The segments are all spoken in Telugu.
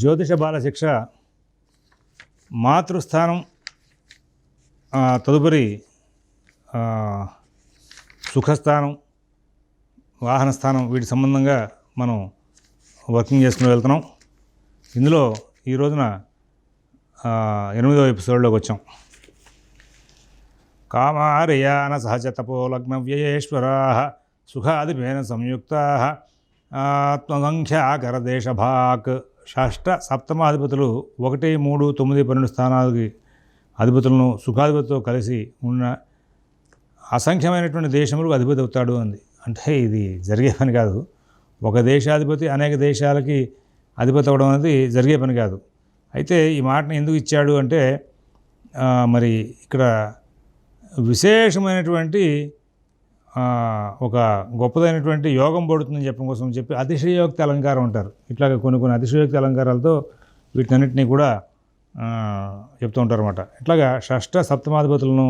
జ్యోతిష బాల శిక్ష మాతృస్థానం తదుపరి సుఖస్థానం వాహన స్థానం వీటి సంబంధంగా మనం వర్కింగ్ చేసుకుని వెళ్తున్నాం. ఇందులో ఈ రోజున ఆ, ఎనిమిదవ ఎపిసోడ్లోకి వచ్చాం. కామారయాన సహజ తపోలగ్న వ్యయేశ్వరా సుఖాదిపేన సంయుక్త ఆత్మసంఖ్యాకర దేశభాక్ షష్ట సప్తమాధిపతులు ఒకటి మూడు తొమ్మిది పన్నెండు స్థానాలకి అధిపతులను సుఖాధిపతితో కలిసి ఉన్న అసంఖ్యమైనటువంటి దేశములకు అధిపతి అవుతాడు అంది. అంటే ఇది జరిగే పని కాదు. ఒక దేశాధిపతి అనేక దేశాలకి అధిపతి అవడం అనేది జరిగే పని కాదు. అయితే ఈ మాటను ఎందుకు ఇచ్చాడు అంటే మరి ఇక్కడ విశేషమైనటువంటి ఒక గొప్పదైనటువంటి యోగం పడుతుందని చెప్పడం కోసం చెప్పి అతిశయోక్తి అలంకారం అంటారు. ఇట్లాగ కొన్ని కొన్ని అతిశయోక్తి అలంకారాలతో వీటన్నిటిని కూడా చెప్తూ ఉంటారు అనమాట ఇట్లాగా షష్ట సప్తమాధిపతులను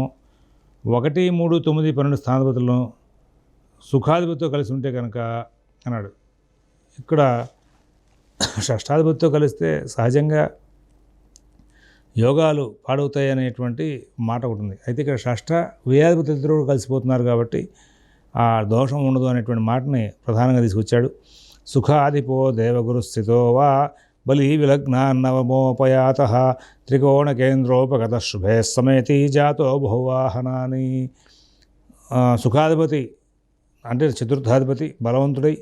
ఒకటి మూడు తొమ్మిది పన్నెండు స్థానాధిపతులను సుఖాధిపతితో కలిసి ఉంటే కనుక అన్నాడు. ఇక్కడ షష్టాధిపతితో కలిస్తే సహజంగా యోగాలు పాడవుతాయి అనేటువంటి మాట ఒకటి ఉంది. అయితే ఇక్కడ షష్ట వ్యయాధిపతి ఇద్దరు కలిసిపోతున్నారు కాబట్టి ఆ దోషం ఉండదు అనేటువంటి మాటని ప్రధానంగా తీసుకొచ్చాడు. సుఖాధిపో దేవగురు స్థితో వా బలి విలగ్నాన్నవమోపయాత త్రికోణ కేంద్రోపగత శుభే సమేతి జాతో బహువాహనాని. సుఖాధిపతి అంటే చతుర్థాధిపతి బలవంతుడై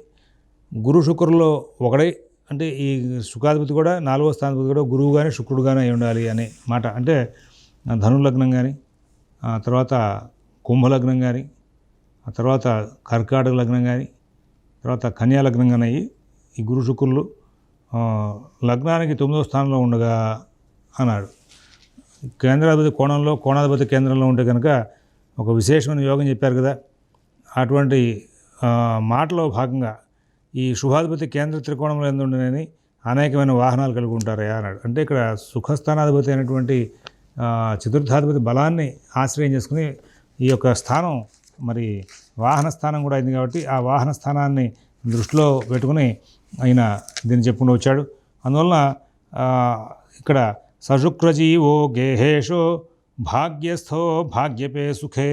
గురు శుక్రుల్లో ఒకడై అంటే ఈ సుఖాధిపతి కూడా నాలుగో స్థానాధిపతి కూడా గురువు కానీ శుక్రుడు కానీ అయి ఉండాలి అనే మాట. అంటే ధనులగ్నం కానీ తర్వాత కుంభలగ్నం కానీ ఆ తర్వాత కర్కాటక లగ్నం కానీ తర్వాత కన్యా లగ్నం కానీ అయ్యి ఈ గురు శుక్రులు లగ్నానికి తొమ్మిదో స్థానంలో ఉండగా అన్నాడు. కేంద్రాధిపతి కోణంలో కోణాధిపతి కేంద్రంలో ఉంటే కనుక ఒక విశేషమైన యోగం చెప్పారు కదా. అటువంటి మాటలో భాగంగా ఈ శుభాధిపతి కేంద్ర త్రికోణంలో ఎందుండనని అనేకమైన వాహనాలు కలిగి ఉంటారయా అన్నాడు. అంటే ఇక్కడ సుఖస్థానాధిపతి అయినటువంటి చతుర్థాధిపతి బలాన్ని ఆశ్రయం చేసుకుని ఈ యొక్క స్థానం మరి వాహన స్థానం కూడా అయింది కాబట్టి ఆ వాహన స్థానాన్ని దృష్టిలో పెట్టుకుని ఆయన దీన్ని చెప్పుకుంటూ వచ్చాడు. అందువలన ఇక్కడ సశుక్రజీవో గేహేషో భాగ్యస్థో భాగ్యపే సుఖే.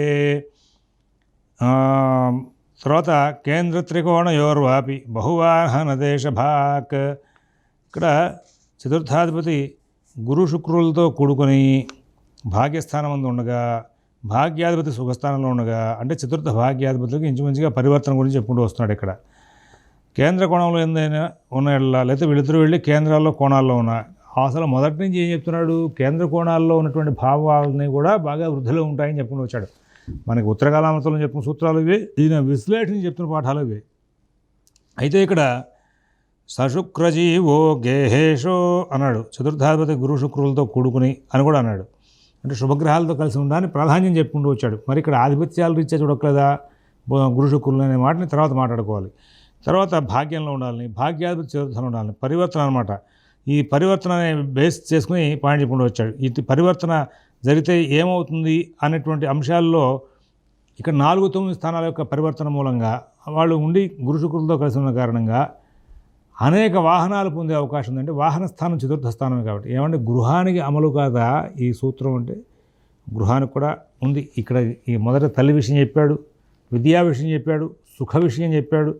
తర్వాత కేంద్ర త్రికోణయోర్వాపి బహువాహన దేశభాక్. ఇక్కడ చతుర్థాధిపతి గురు శుక్రులతో కూడుకొని భాగ్యస్థానం అందు ఉండగా భాగ్యాధిపతి సుఖస్థానంలో ఉండగా అంటే చతుర్థ భాగ్యాధిపతులకు ఇంచుమించుగా పరివర్తన గురించి చెప్పుకుంటూ వస్తున్నాడు ఇక్కడ. కేంద్ర కోణంలో ఏందైనా ఉన్న ఎడల లేకపోతే వీళ్ళిద్దరూ వెళ్ళి కేంద్రాల్లో కోణాల్లో ఉన్న అసలు మొదటి నుంచి ఏం చెప్తున్నాడు? కేంద్ర కోణాల్లో ఉన్నటువంటి భావాలని కూడా బాగా వృద్ధిలో ఉంటాయని చెప్పుకుంటూ వచ్చాడు. మనకి ఉత్తరకాలామతలు చెప్పిన సూత్రాలు ఇవి ఈయన విశ్లేషణ చెప్తున్న పాఠాలు ఇవే. అయితే ఇక్కడ సశుక్రజీవో గేహేషో అన్నాడు చతుర్థాధిపతి గురు శుక్రులతో కూడుకుని అని కూడా అన్నాడు. అంటే శుభగ్రహాలతో కలిసి ఉండాలని ప్రాధాన్యం చెప్పుకుంటూ వచ్చాడు. మరి ఇక్కడ ఆధిపత్యాలు రీత్యా చూడట్లేదా గురు శుక్రులు అనే మాటని తర్వాత మాట్లాడుకోవాలి. తర్వాత భాగ్యంలో ఉండాలని భాగ్యాధిపతి చతుర్థంలో ఉండాలని పరివర్తన అనమాట ఈ పరివర్తన బేస్ చేసుకుని పాయింట్ చెప్పుకుంటూ వచ్చాడు. ఈ పరివర్తన జరిగితే ఏమవుతుంది అనేటువంటి అంశాల్లో ఇక్కడ నాలుగు తొమ్మిది స్థానాల యొక్క పరివర్తన మూలంగా వాళ్ళు ఉండి గురు శుక్రులతో కలిసి ఉన్న కారణంగా అనేక వాహనాలు పొందే అవకాశం ఉందంటే వాహన స్థానం చతుర్థ స్థానమే కాబట్టి. ఏమంటే గృహానికి అమలు కాదా ఈ సూత్రం అంటే? గృహానికి కూడా ఉంది. ఇక్కడ ఈ మొదట తల్లి విషయం చెప్పాడు విద్యా విషయం చెప్పాడు సుఖ విషయం చెప్పాడు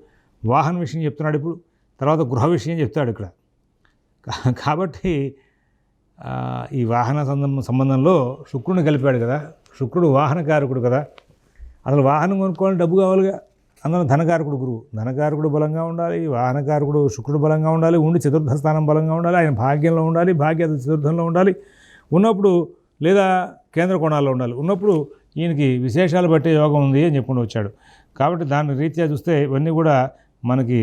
వాహన విషయం చెప్తున్నాడు ఇప్పుడు తర్వాత గృహ విషయం చెప్తాడు ఇక్కడ. కాబట్టి ఈ వాహన సంబంధం సంబంధంలో శుక్రుని కలిపాడు కదా. శుక్రుడు వాహనకారకుడు కదా. అసలు వాహనం కొనుక్కోవాలని డబ్బు కావాలిగా. అందులో ధనకారకుడు గురువు. ధనకారకుడు బలంగా ఉండాలి వాహనకారకుడు శుక్రుడు బలంగా ఉండాలి ఉండి చతుర్థ స్థానం బలంగా ఉండాలి ఆయన భాగ్యంలో ఉండాలి భాగ్య చతుర్థంలో ఉండాలి. ఉన్నప్పుడు లేదా కేంద్ర కోణాల్లో ఉండాలి. ఉన్నప్పుడు ఈయనకి విశేషాలు బట్టే యోగం ఉంది అని చెప్పుకుంటూ వచ్చాడు. కాబట్టి దాని రీత్యా చూస్తే ఇవన్నీ కూడా మనకి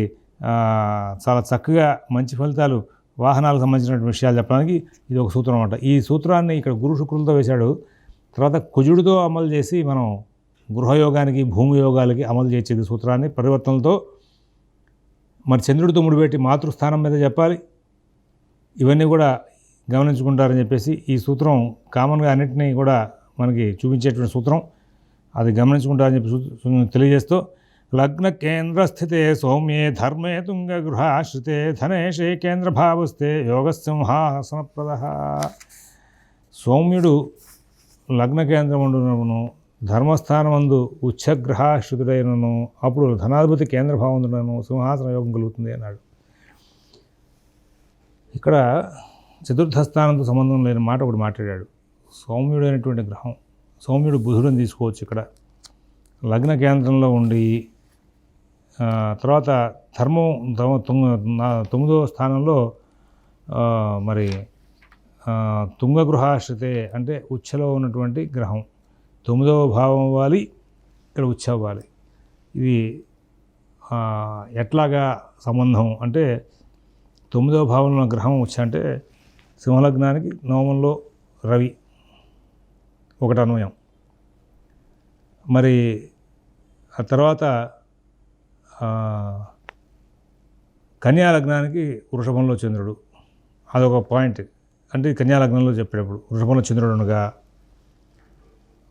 చాలా చక్కగా మంచి ఫలితాలు వాహనాలకు సంబంధించినటువంటి విషయాలు చెప్పడానికి ఇది ఒక సూత్రం అనమాట ఈ సూత్రాన్ని ఇక్కడ గురు శుక్రులతో వేశాడు. తర్వాత కుజుడితో అమలు చేసి మనం గృహయోగానికి భూమి యోగాలకి అమలు చేసేది సూత్రాన్ని పరివర్తనలతో మరి చంద్రుడితో ముడిపెట్టి మాతృస్థానం మీద చెప్పాలి. ఇవన్నీ కూడా గమనించుకుంటారని చెప్పేసి ఈ సూత్రం కామన్గా అన్నింటినీ కూడా మనకి చూపించేటువంటి సూత్రం. అది గమనించుకుంటారని చెప్పి తెలియజేస్తూ లగ్న కేంద్రస్థితే సౌమ్యే ధర్మే తుంగ గృహాశ్రితే ధనేషే కేంద్ర కేంద్రభావస్తే యోగసింహాసనప్రద. సౌమ్యుడు లగ్న కేంద్రం కేంద్రముండునను ధర్మస్థానమందు ఉచ్చగ్రహాశ్రుతుడైనను అప్పుడు ధనాధిపతి కేంద్రభావంతుడను సింహాసన యోగం కలుగుతుంది అన్నాడు. ఇక్కడ చతుర్థ స్థానంతో సంబంధం లేని మాట ఒకటి మాట్లాడాడు. సౌమ్యుడైనటువంటి గ్రహం సౌమ్యుడు బుధుడిని తీసుకోవచ్చు ఇక్కడ. లగ్న కేంద్రంలో ఉండి తర్వాత ధర్మం ధమ- తొమ్మిదవ స్థానంలో మరి తుంగ తుంగగృహాశ్రితే అంటే ఉచ్చలో ఉన్నటువంటి గ్రహం. తొమ్మిదవ భావం అవ్వాలి ఇక్కడ ఉచ్చ అవ్వాలి. ఇది ఎట్లాగా సంబంధం అంటే తొమ్మిదవ భావంలో గ్రహం ఉచ్చ అంటే సింహలగ్నానికి నవమంలో రవి ఒకటి అన్వయం. మరి ఆ తర్వాత కన్యాలగ్నానికి వృషభంలో చంద్రుడు. అదొక పాయింట్. అంటే కన్యాలగ్నంలో కన్యా లగ్నంలో చెప్పేటప్పుడు వృషభంలో చంద్రుడు ఉండగా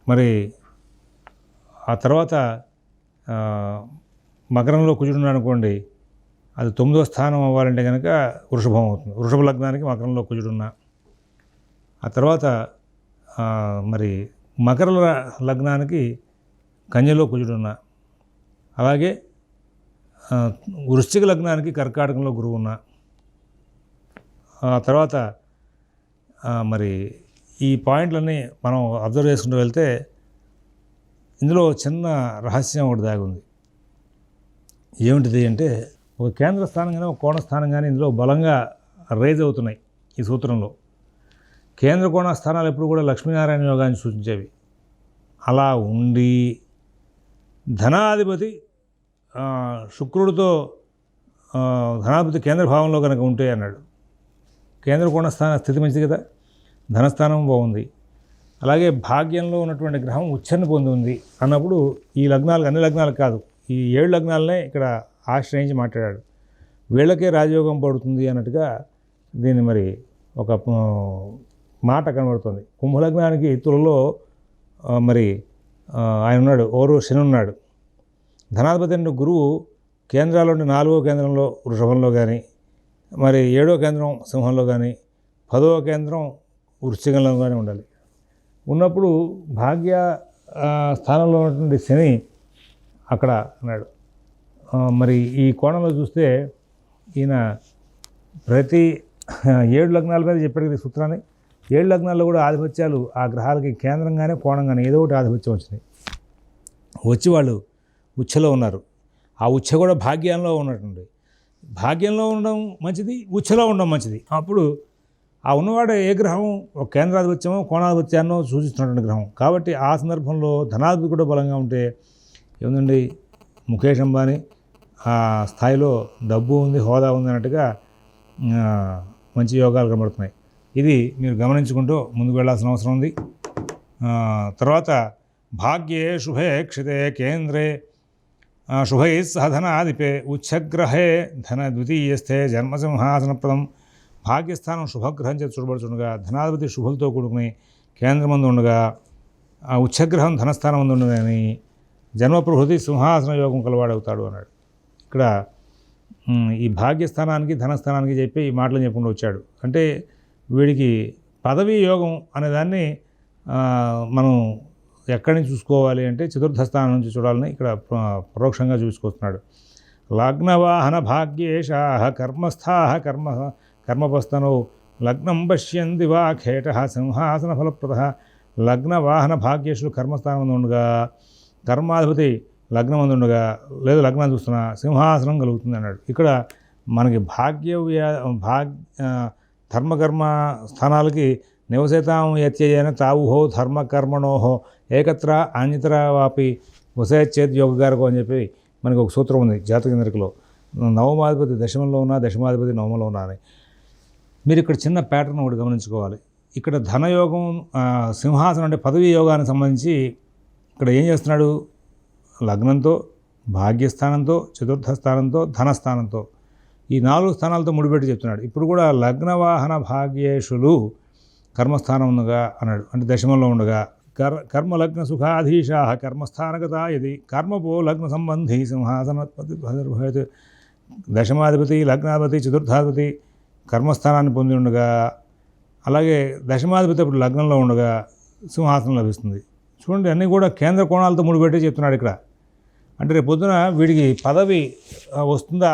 మరి ఆ తర్వాత మకరంలో కుజుడున్నాడు అనుకోండి అది తొమ్మిదో స్థానం అవ్వాలంటే కనుక వృషభం అవుతుంది. వృషభ లగ్నానికి మకరంలో కుజుడున్నా ఆ తర్వాత మరి మకర లగ్నానికి కన్యలో కుజుడున్నా అలాగే వృశ్చిక లగ్నానికి కర్కాటకంలో గురువు ఉన్నా. ఆ తర్వాత మరి ఈ పాయింట్లన్నీ మనం అబ్జర్వ్ చేసుకుంటూ వెళ్తే ఇందులో చిన్న రహస్యం ఒకటి దాగి ఉంది ఏమిటిది అంటే ఒక కేంద్ర స్థానం కానీ ఒక కోణ స్థానం కానీ ఇందులో బలంగా రేజ్ అవుతున్నాయి ఈ సూత్రంలో. కేంద్ర కోణ స్థానాలు ఎప్పుడు కూడా లక్ష్మీనారాయణ యోగాన్ని సూచించేవి. అలా ఉండి ధనాధిపతి శుక్రుడితో ధనాధిపతి కేంద్ర భావంలో కనుక ఉంటే అన్నాడు. కేంద్ర కోణ స్థాన స్థితి మంచిది కదా? ధనస్థానం బాగుంది. అలాగే భాగ్యంలో ఉన్నటువంటి గ్రహం ఉచ్చరణ పొంది ఉంది అన్నప్పుడు ఈ లగ్నాలకు అన్ని లగ్నాలు కాదు ఈ ఏడు లగ్నాలనే ఇక్కడ ఆశ్రయించి మాట్లాడాడు. వీళ్ళకే రాజయోగం పడుతుంది అన్నట్టుగా దీన్ని మరి ఒక మాట కనబడుతుంది. కుంభలగ్నానికి తులలో మరి ఆయన ఉన్నాడు ఓరు శని ఉన్నాడు. ధనాధిపతి అంటే గురువు కేంద్రాల్లోని నాలుగో కేంద్రంలో వృషభంలో కానీ మరి ఏడో కేంద్రం సింహంలో కానీ పదవ కేంద్రం వృశ్చికంలో కానీ ఉండాలి. ఉన్నప్పుడు భాగ్య స్థానంలో ఉన్నటువంటి శని అక్కడ అన్నాడు మరి ఈ కోణంలో చూస్తే ఈయన ప్రతి ఏడు లగ్నాల మీద చెప్పాడు కదా సూత్రాన్ని. ఏడు లగ్నాల్లో కూడా ఆధిపత్యాలు ఆ గ్రహాలకి కేంద్రంగానే కోణంగానే ఏదో ఒకటి ఆధిపత్యం వచ్చింది. వచ్చి వాళ్ళు ఉచ్చలో ఉన్నారు. ఆ ఉచ్చ కూడా భాగ్యంలో ఉన్నటువంటి భాగ్యంలో ఉండడం మంచిది ఉచ్చలో ఉండడం మంచిది. అప్పుడు ఆ ఉన్నవాడు ఏ గ్రహం? ఒక కేంద్రాధిపత్యమో కోణాధిపత్యాన్నో సూచిస్తున్నటువంటి గ్రహం. కాబట్టి ఆ సందర్భంలో ధనాధిపతి కూడా బలంగా ఉంటే ఏముందండి? ముఖేష్ అంబానీ ఆ స్థాయిలో డబ్బు ఉంది హోదా ఉంది అన్నట్టుగా మంచి యోగాలు కనబడుతున్నాయి. ఇది మీరు గమనించుకుంటూ ముందుకు వెళ్ళాల్సిన అవసరం ఉంది. తర్వాత భాగ్యే శుభే క్షితే కేంద్రే శుభై సహ ధనాధిపే ఉచ్చగ్రహే ధన ద్వితీయస్థే జన్మసింహాసనప్రదం. భాగ్యస్థానం శుభగ్రహం చేత చూడబడుతుండగా ధనాధిపతి శుభలతో కూడుకుని కేంద్రమందు ఉండగా ఆ ఉచ్చగ్రహం ధనస్థానం ముందు ఉండదని జన్మప్రభృతి సింహాసన యోగం కలవాడవుతాడు అన్నాడు. ఇక్కడ ఈ భాగ్యస్థానానికి ధనస్థానానికి చెప్పి ఈ మాటలు చెప్పుకుంటూ వచ్చాడు. అంటే వీడికి పదవీ యోగం అనేదాన్ని మనం ఎక్కడి నుంచి చూసుకోవాలి అంటే చతుర్థ స్థానం నుంచి చూడాలని ఇక్కడ పరోక్షంగా చూసుకొస్తున్నాడు లగ్నవాహన భాగ్యేషా కర్మస్థా కర్మ కర్మపస్తనౌ లగ్నం పశ్యంది వా ఖేట సింహాసన ఫలప్రద లగ్నవాహన భాగ్యేషులు కర్మస్థానం ఉండగా కర్మాధిపతి లగ్నం ఉండగా లేదు లగ్నం చూస్తున్నా సింహాసనం కలుగుతుంది అన్నాడు ఇక్కడ మనకి భాగ్య వ్యా- భాగ్ ధర్మకర్మ స్థానాలకి నివసేతాం యత్యయన తావుహో ధర్మకర్మణోహో ఏకత్ర అన్యతర వాపి వసేచ్చేత్ యోగగారకం అని చెప్పి మనకి ఒక సూత్రం ఉంది జాతకేంద్రికలో నవమాధిపతి దశమంలో ఉన్నా దశమాధిపతి నవమలో ఉన్నా అని. మీరు ఇక్కడ చిన్న ప్యాటర్న్ ఒకటి గమనించుకోవాలి. ఇక్కడ ధనయోగం సింహాసనం అంటే పదవీ యోగానికి సంబంధించి ఇక్కడ ఏం చేస్తున్నాడు? లగ్నంతో భాగ్యస్థానంతో చతుర్థ స్థానంతో ధనస్థానంతో ఈ నాలుగు స్థానాలతో ముడిపెట్టి చెప్తున్నాడు. ఇప్పుడు కూడా లగ్నవాహన భాగ్యేషులు కర్మస్థానం ఉండగా అన్నాడు. అంటే దశమంలో ఉండగా కర్ కర్మలగ్న సుఖాధీశా కర్మస్థానగత ఇది కర్మపో లగ్న సంబంధి సింహాసనత్పతి దశమాధిపతి లగ్నాధిపతి చతుర్థాధిపతి కర్మస్థానాన్ని పొంది ఉండగా అలాగే దశమాధిపతి అప్పుడు లగ్నంలో ఉండగా సింహాసనం లభిస్తుంది. చూడండి అన్నీ కూడా కేంద్ర కోణాలతో ముడిపెట్టి చెప్తున్నాడు ఇక్కడ. అంటే రేపు పొద్దున వీడికి పదవి వస్తుందా?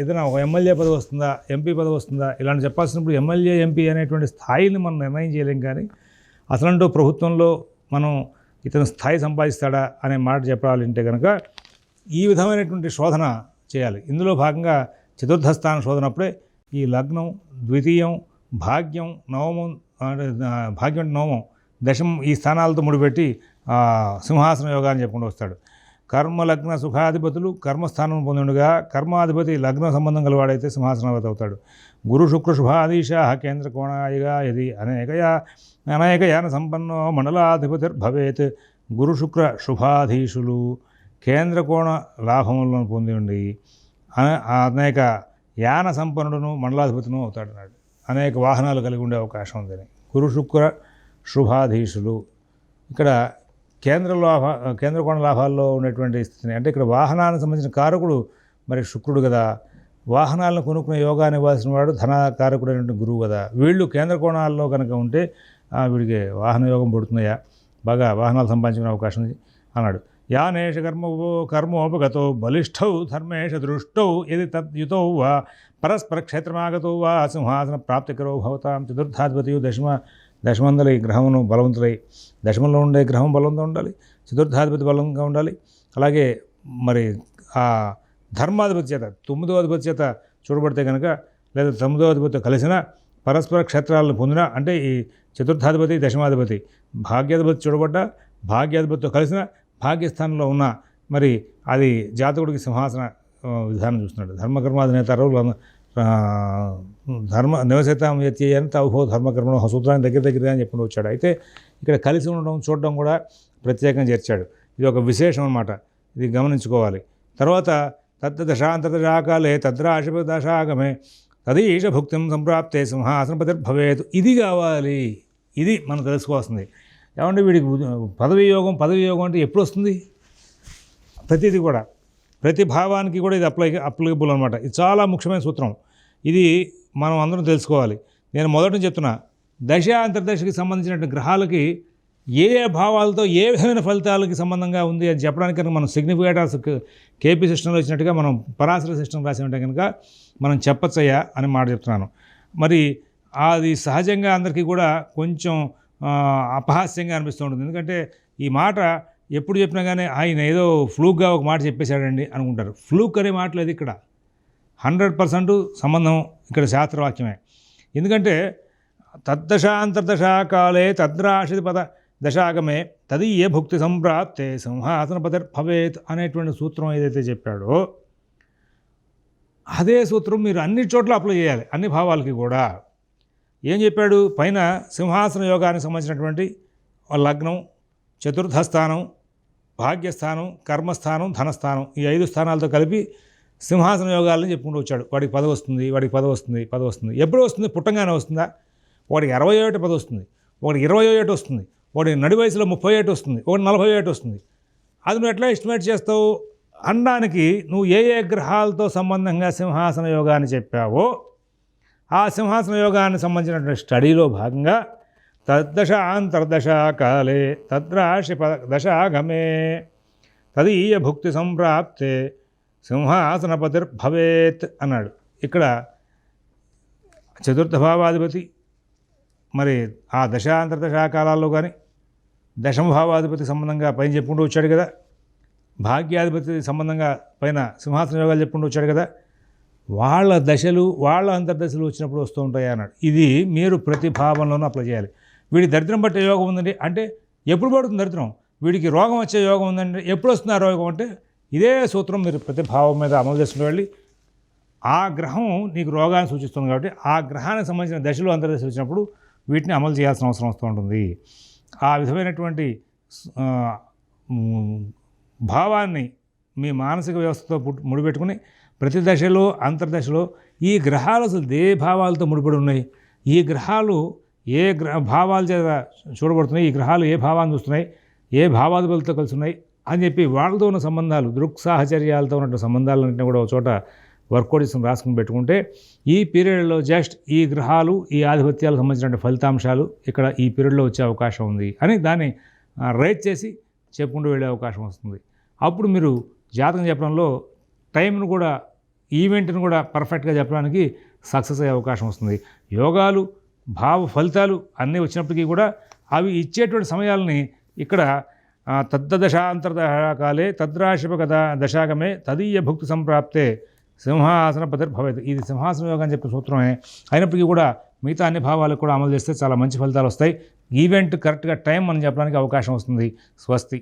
ఏదైనా ఒక ఎమ్మెల్యే పదవి వస్తుందా? ఎంపీ పదవి వస్తుందా? ఇలాంటి చెప్పాల్సినప్పుడు ఎమ్మెల్యే ఎంపీ అనేటువంటి స్థాయిని మనం నిర్ణయం చేయలేం కానీ అసలంటూ ప్రభుత్వంలో మనం ఇతను స్థాయి సంపాదిస్తాడా అనే మాట చెప్పాలంటే కనుక ఈ విధమైనటువంటి శోధన చేయాలి. ఇందులో భాగంగా చతుర్థ స్థానం శోధనప్పుడే ఈ లగ్నం ద్వితీయం భాగ్యం నవమం భాగ్యం అంటే నవమం దశం ఈ స్థానాలతో ముడిపెట్టి సింహాసన యోగాన్ని చెప్పుకుంటూ వస్తాడు. కర్మ లగ్న సుఖాధిపతులు కర్మస్థానం పొందుండగా కర్మాధిపతి లగ్న సంబంధం గలవాడైతే సింహాసనవతి అవుతాడు. గురు శుక్ర శుభాధీశ కేంద్ర కోణాయిగా ఇది అనేకయా అనేక యాన సంపన్నో మండలాధిపతిర్భవేత్ గురు శుక్ర శుభాధీశులు. కేంద్ర కోణ లాభములను పొంది ఉండి అనేక యాన సంపన్నుడును మండలాధిపతిను అవుతాడు అన్నాడు అనేక వాహనాలు కలిగి ఉండే అవకాశం ఉందని గురు శుక్ర శుభాధీశులు. ఇక్కడ కేంద్ర లాభ కేంద్రకోణ లాభాల్లో ఉన్నటువంటి స్థితిని అంటే ఇక్కడ వాహనానికి సంబంధించిన కారకుడు మరి శుక్రుడు కదా. వాహనాలను కొనుక్కునే యోగాన్ని ఇవ్వాల్సిన వాడు ధన కారకుడైనటువంటి గురువు కదా. వీళ్ళు కేంద్ర కోణాల్లో కనుక ఉంటే వీడికి వాహన యోగం పడుతున్నాయా బాగా వాహనాలు సంపాదించుకునే అవకాశం ఉంది అన్నాడు. యానేష కర్మవో కర్మోపగతో బలిష్ఠౌ ధర్మేష దృష్టౌ ఇది తద్యుతో వా పరస్పర క్షేత్రమాగతో వా సింహాసన ప్రాప్తికరో భవతాం చతుర్థాధిపతియు దశమ దశమందలి గ్రహమును బలవంతులై దశమంలో ఉండే గ్రహం బలంగా ఉండాలి చతుర్థాధిపతి బలంగా ఉండాలి. అలాగే మరి ఆ ధర్మాధిపతి చేత తొమ్మిదో అధిపతి చేత చూడబడితే కనుక లేదా తొమ్మిదో అధిపతితో కలిసిన పరస్పర క్షేత్రాలను పొందిన అంటే ఈ చతుర్థాధిపతి దశమాధిపతి భాగ్యాధిపతి చూడబడ్డ భాగ్యాధిపతితో కలిసిన భాగ్యస్థానంలో ఉన్న మరి అది జాతకుడికి సింహాసన విధానం చూస్తున్నాడు. ధర్మకర్మాధినేతారు ధర్మ నివసితం ఎత్తి ఉభో ధర్మకర్మను సూత్రాన్ని దగ్గర దగ్గర అని చెప్పుకుంటూ వచ్చాడు. అయితే ఇక్కడ కలిసి ఉండడం చూడడం కూడా ప్రత్యేకంగా చేర్చాడు. ఇది ఒక విశేషం అన్నమాట. ఇది గమనించుకోవాలి. తర్వాత తద్దశాంతదశాకాలే తద్రాశిప దశాగమే భుక్తిం సంప్రాప్తే సింహాసనపతిర్భవేత్. ఇది కావాలి. ఇది మనం తెలుసుకోవాల్సింది. ఏమంటే వీడికి పదవి యోగం పదవి యోగం అంటే ఎప్పుడు వస్తుంది? ప్రతిదీ కూడా. ప్రతి భావానికి కూడా ఇది అప్లై అప్లికబుల్ అనమాట ఇది చాలా ముఖ్యమైన సూత్రం. ఇది మనం అందరం తెలుసుకోవాలి. నేను మొదట చెప్తున్నా దశ అంతర్దశకి సంబంధించినటువంటి గ్రహాలకి ఏ ఏ భావాలతో ఏ విధమైన ఫలితాలకి సంబంధంగా ఉంది అని చెప్పడానికి కనుక మనం సిగ్నిఫికేటర్స్ కేపీ సిస్టంలో వచ్చినట్టుగా మనం పరాశర సిస్టమ్ రాసి ఉంటే కనుక మనం చెప్పచ్చయ్యా అని మాట చెప్తున్నాను. మరి అది సహజంగా అందరికీ కూడా కొంచెం అపహాస్యంగా అనిపిస్తూ ఉంటుంది. ఎందుకంటే ఈ మాట ఎప్పుడు చెప్పినా కానీ ఆయన ఏదో ఫ్లూక్గా ఒక మాట చెప్పేశాడండి అనుకుంటారు. ఫ్లూక్ అనే మాట లేదు ఇక్కడ? హండ్రెడ్ పర్సెంట్ సంబంధం ఇక్కడ శాస్త్రవాక్యమే. ఎందుకంటే తద్దశాంతర్దశాకాలే తద్రాశిత పద దశాగమే తదీయ భుక్తి సంప్రాప్తే సింహాసన పదర్ భవేత్ అనేటువంటి సూత్రం ఏదైతే చెప్పాడో అదే సూత్రం మీరు అన్ని చోట్ల అప్లై చేయాలి. అన్ని భావాలకి కూడా. ఏం చెప్పాడు? పైన సింహాసన యోగానికి సంబంధించినటువంటి లగ్నం చతుర్థ స్థానం భాగ్యస్థానం కర్మస్థానం ధనస్థానం ఈ ఐదు స్థానాలతో కలిపి సింహాసన యోగాలని చెప్పుకుంటూ వచ్చాడు. వాడికి పదవి వస్తుంది వాడికి పదవి వస్తుంది పదవి వస్తుంది. ఎప్పుడు వస్తుంది? పుట్టంగానే వస్తుందా? వాడికి ఇరవై ఏట పదవి వస్తుంది వాడికి ఇరవై ఏట వస్తుంది వాడి నడి వయసులో ముప్పై ఏట వస్తుంది ఒకటి నలభై ఏట వస్తుంది. అది నువ్వు ఎట్లా ఎస్టిమేట్ చేస్తావు? అనడానికి నువ్వు ఏ ఏ గ్రహాలతో సంబంధంగా సింహాసన యోగాన్ని చెప్పావో ఆ సింహాసన యోగానికి సంబంధించినటువంటి స్టడీలో భాగంగా తద్దశ అంతర్దశ కాలే తద్రాశి దశాగమే తదీయ భుక్తి సంప్రాప్తే సింహాసనపతిర్భవేత్ అన్నాడు. ఇక్కడ చతుర్థ భావాధిపతి మరి ఆ దశాంతర్దశా కాలాల్లో కానీ దశమభావాధిపతి సంబంధంగా పైన చెప్పుకుంటూ వచ్చాడు కదా. భాగ్యాధిపతి సంబంధంగా పైన సింహాసన యోగాలు చెప్పుకుంటూ వచ్చాడు కదా. వాళ్ళ దశలు వాళ్ళ అంతర్దశలు వచ్చినప్పుడు వస్తూ ఉంటాయి అన్నాడు. ఇది మీరు ప్రతి భావంలోనూ అప్లై చేయాలి. వీడి దరిద్రం పట్టే యోగం ఉందండి. అంటే ఎప్పుడు పడుతుంది దరిద్రం? వీడికి రోగం వచ్చే యోగం ఉందండి. ఎప్పుడు వస్తుంది ఆ రోగం అంటే ఇదే సూత్రం మీరు ప్రతి భావం మీద అమలు చేసుకుని వెళ్ళి ఆ గ్రహం నీకు రోగాన్ని సూచిస్తుంది కాబట్టి ఆ గ్రహానికి సంబంధించిన దశలు అంతర్దశలు వచ్చినప్పుడు వీటిని అమలు చేయాల్సిన అవసరం వస్తూ ఉంటుంది. ఆ విధమైనటువంటి భావాన్ని మీ మానసిక వ్యవస్థతో ముడిపెట్టుకుని ప్రతి దశలో అంతర్దశలో ఈ గ్రహాలు అసలు దే భావాలతో ముడిపడి ఉన్నాయి. ఈ గ్రహాలు ఏ గ్రహ భావాల చేత చూడబడుతున్నాయి ఈ గ్రహాలు ఏ భావాన్ని చూస్తున్నాయి ఏ భావాధిపతులతో కలిసి ఉన్నాయి అని చెప్పి వాళ్ళతో ఉన్న సంబంధాలు దృక్సాహచర్యాలతో ఉన్న సంబంధాలన్నింటినీ కూడా ఒక చోట వర్కౌట్ చేసుకుని రాసుకుని పెట్టుకుంటే ఈ పీరియడ్లో జస్ట్ ఈ గ్రహాలు ఈ ఆధిపత్యాలకు సంబంధించిన ఫలితాంశాలు ఇక్కడ ఈ పీరియడ్లో వచ్చే అవకాశం ఉంది అని దాన్ని రైట్ చేసి చెప్పుకుంటూ వెళ్ళే అవకాశం వస్తుంది. అప్పుడు మీరు జాతకం చెప్పడంలో టైంను కూడా ఈవెంట్ను కూడా పర్ఫెక్ట్గా చెప్పడానికి సక్సెస్ అయ్యే అవకాశం వస్తుంది. యోగాలు భావ ఫలితాలు అన్నీ వచ్చినప్పటికీ కూడా అవి ఇచ్చేటువంటి సమయాలని ఇక్కడ ఆ, తద్దదశాంతర్దశాకాలే తద్రాశిప కథ దశాగమే తదీయ భుక్తి సంప్రాప్తే సింహాసన పతిర్భవేత్. ఇది సింహాసన యోగం అని చెప్పే సూత్రమే. అయినప్పటికీ కూడా మిగతా అన్ని భావాలకు కూడా అమలు చేస్తే చాలా మంచి ఫలితాలు వస్తాయి. ఈవెంట్ కరెక్ట్గా టైం మనం చెప్పడానికి అవకాశం వస్తుంది. స్వస్తి.